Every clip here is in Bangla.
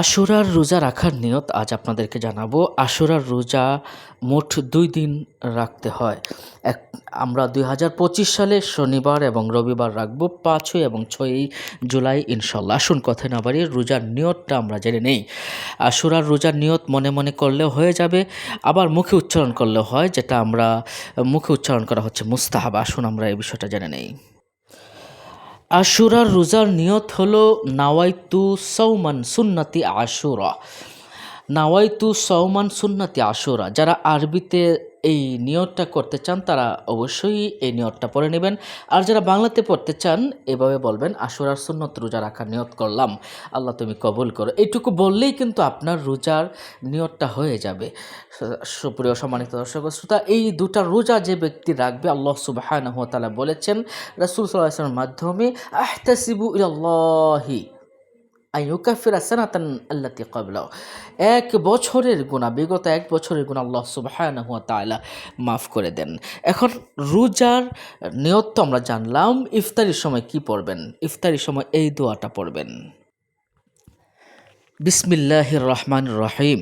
আশুরার রোজা রাখার নিয়ত আজ আপনাদেরকে জানাব। আশুরার রোজা মোট দুই দিন রাখতে হয়। এক, আমরা দুই হাজার পঁচিশ সালে শনিবার এবং রবিবার রাখব, পাঁচই এবং ছয়ই জুলাই ইনশাল্লাহ। আসুন কথা না বাড়িয়ে রোজার নিয়তটা আমরা জেনে নেই। আশুরার রোজার নিয়ত মনে মনে করলেও হয়ে যাবে, আবার মুখে উচ্চারণ করলেও হয়, যেটা আমরা, মুখে উচ্চারণ করা হচ্ছে মুস্তাহাব। আসুন আমরা এই বিষয়টা জেনে নেই। আশুরার রোজার নিয়ত হল নাওয়াইতু সৌমান সুন্নতি আশুরা। নাওয়াইতু সৌমান সুন্নতি আশুরা যারা আরবিতে এই নিয়তটা করতে চান, তারা অবশ্যই এই নিয়তটা পড়ে নেবেন। আর যারা বাংলাতে পড়তে চান, এভাবে বলবেন আশুরার সুন্নত রোজা রাখার নিয়ত করলাম। আল্লাহ তুমি কবুল করো। এইটুকু বললেই কিন্তু আপনার রোজার নিয়তটা হয়ে যাবে। সুপ্রিয় সম্মানিত দর্শক শ্রোতা, এই দুটা রোজা যে ব্যক্তি রাখবে, আল্লাহ সুবাহানহ তালা বলেছেন, রাসুল সাল্লাহ মাধ্যমে, আহতাসিবু ইলাল্লাহি। আইয়ুকাফির আসানাতান আল্লাতি কাবলাও এক বছরের গুণা বিগত এক বছরের গুণা আল্লাহ সুবহানাহু ওয়া তাআলা মাফ করে দেন। এখন রোজার নিয়ত আমরা জানলাম, ইফতারির সময় কি পড়বেন? ইফতারির সময় এই দোয়াটা পড়বেন। বিসমিল্লাহির রহমান রহিম।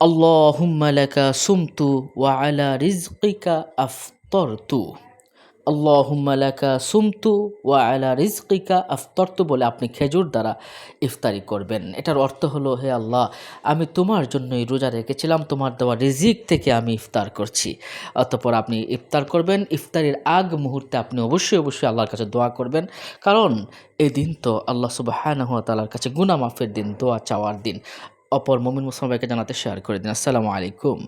আল্লাহুম্মা লাকা সুমতু ওয়া আলা রিজকিকা আফতরতু। আল্লাহুম্মা লাকা সুমতু ওয়া আলা রিজকিকা, আফতরতু বলে আপনি খেজুর দ্বারা ইফতারি করবেন। এটার অর্থ হলো, হে আল্লাহ, আমি তোমার জন্যই রোজা রেখেছিলাম, তোমার দেওয়া রিজিক থেকে আমি ইফতার করছি। অতঃপর আপনি ইফতার করবেন, ইফতারির আগ মুহূর্তে আপনি অবশ্যই অবশ্যই আল্লাহর কাছে দোয়া করবেন। কারণ এই দিন তো আল্লাহ সুবাহানহ তালার কাছে গুনা মাফের দিন, দোয়া চাওয়ার দিন। অপর মমিন মুসলমানকে জানাতে শেয়ার করে দিন। আসসালামু আলাইকুম।